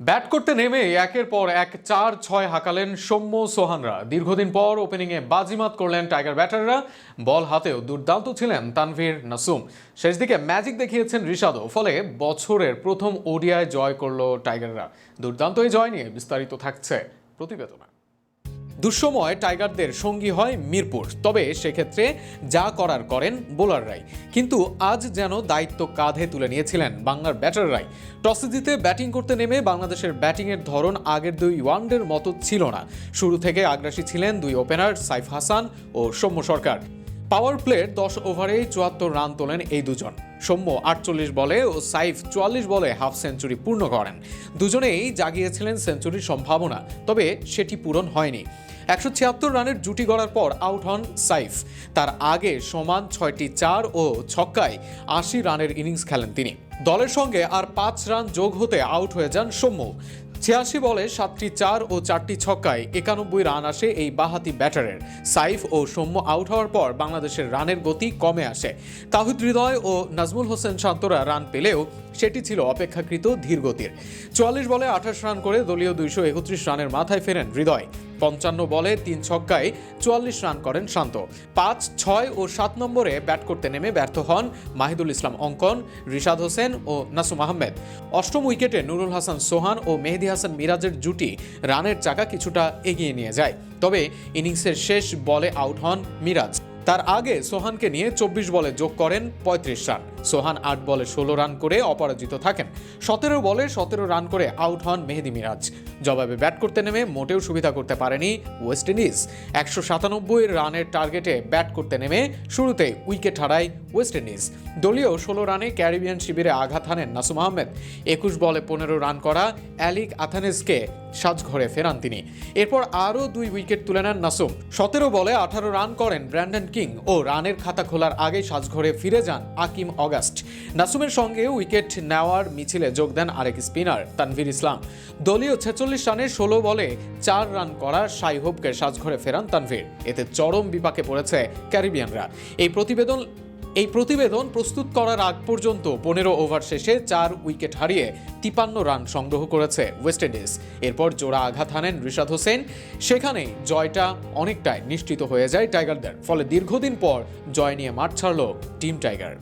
Bat করতে নেমে একের পর এক চার ছয় হাঁকালেন সৌম্য সোহানরা। দীর্ঘদিন পর ওপেনিংয়ে বাজিমাত করলেন টাইগার ব্যাটাররা বল হাতেও দুর্দান্ত ছিলেন তানভীর নাসুম। শেষ দিকে ম্যাজিক দেখিয়েছেন ঋষাদও ফলে বছরের প্রথম ওডিআই জয় করল টাইগাররা দুর্দান্ত এই জয় নিয়ে বিস্তারিত থাকছে প্রতিবেদনা। দুঃসময় টাইগারদের সঙ্গী হয় মিরপুর। তবে সেক্ষেত্রে যা করার করেন বোলাররাই কিন্তু আজ যেন দায়িত্ব কাঁধে তুলে নিয়েছিলেন বাংলার ব্যাটাররাই টসে জিতে ব্যাটিং করতে নেমে বাংলাদেশের ব্যাটিংয়ের ধরন আগের দুই ওয়ানডের মতো ছিল না। শুরু থেকে আগ্রাসী ছিলেন দুই ওপেনার সাইফ হাসান ও সৌম্য সরকার। পাওয়ার প্লের দশ ওভারেই চুয়াত্তর রান তোলেন এই দুজন। সৌম্য আটচল্লিশ বলে ও সাইফ চুয়াল্লিশ বলে হাফ সেঞ্চুরি পূর্ণ করেন। দুজনেই জাগিয়েছিলেন সেঞ্চুরির সম্ভাবনা, তবে সেটি পূরণ হয়নি। একশো ছিয়াত্তর রানের জুটি গড়ার পর আউট হন সাইফ। তার আগে সমান ছয়টি চার ও ছক্কায় আশি রানের ইনিংস খেলেন তিনি। দলের সঙ্গে আর পাঁচ রান যোগ হতে আউট হয়ে যান সৌম্য। ছিয়াশি বলে সাতটি চার ও চারটি ছক্কায় একানব্বই রান আসে এই বাহাতি ব্যাটারের। সাইফ ও সৌম্য আউট হওয়ার পর বাংলাদেশের রানের গতি কমে আসে। তাহিদ হৃদয় ও নাজমুল হোসেন শান্তরা রান পেলেও সেটি ছিল অপেক্ষাকৃত ধীরগতির। চুয়াল্লিশ বলে আঠাশ রান করে দলীয় দুইশো একত্রিশ রানের মাথায় ফেরেন হৃদয়। পঞ্চান্ন বলে তিন ছক্কায় চুয়াল্লিশ রান করেন শান্ত। পাঁচ, ছয় ও সাত নম্বরে ব্যাট করতে নেমে ব্যর্থ হন মাহিদুল ইসলাম অঙ্কন, রিশাদ হোসেন ও নাসুম আহমেদ। অষ্টম উইকেটে নুরুল হাসান সোহান ও মেহেদি হাসান মিরাজের জুটি রানের চাকা কিছুটা এগিয়ে নিয়ে যায়। তবে ইনিংসের শেষ বলে আউট হন মিরাজ। তার আগে সোহানকে নিয়ে চব্বিশ বলে যোগ করেন পঁয়ত্রিশ রান। সোহান আট বলে ষোলো রান করে অপরাজিত থাকেন। সতেরো বলে সতেরো রান করে আউট হন মেহেদি মিরাজ। জবাবে ব্যাট করতে নেমে মোটেও সুবিধা করতে পারেনি ওয়েস্ট ইন্ডিজ। একশো সাতানব্বই রানের টার্গেটে ব্যাট করতে নেমে শুরুতে উইকেট হারায় ওয়েস্ট ইন্ডিজ। দলীয় ষোলো রানে ক্যারিবিয়ান শিবিরে আঘাত হানেন নাসুম আহমেদ। একুশ বলে পনেরো রান করা অ্যালিক আথানেসকে সাজঘরে ফেরান তিনি। এরপর আরও দুই উইকেট তুলে নেন নাসুম। সতেরো বলে আঠারো রান করেন ব্র্যান্ডন কিং ও রানের খাতা খোলার আগে সাজঘরে ফিরে যান আকিম অগাস্ট। নাসুমের সঙ্গে উইকেট নেওয়ার মিছিলে যোগ দেন আরেক স্পিনার, তানভীর ইসলাম। দলীয় ছেচল্লিশ রানে ষোলো বলে চার রান করা সাই হোপকে সাজঘরে ফেরান তানভীর। এতে চরম বিপাকে পড়েছে ক্যারিবিয়ানরা। এই প্রতিবেদন এই প্রতিবেদন প্রস্তুত করার আগ পর্যন্ত পনেরো ওভার শেষে চার উইকেট হারিয়ে তিপান্ন রান সংগ্রহ করেছে ওয়েস্ট ইন্ডিজ। এরপর জোড়া আঘাত হানেন রিশাদ হোসেন। সেখানেই জয়টা অনেকটাই নিশ্চিত হয়ে যায় টাইগারদের। ফলে দীর্ঘদিন পর জয় নিয়ে মাঠ ছাড়ল টিম টাইগার।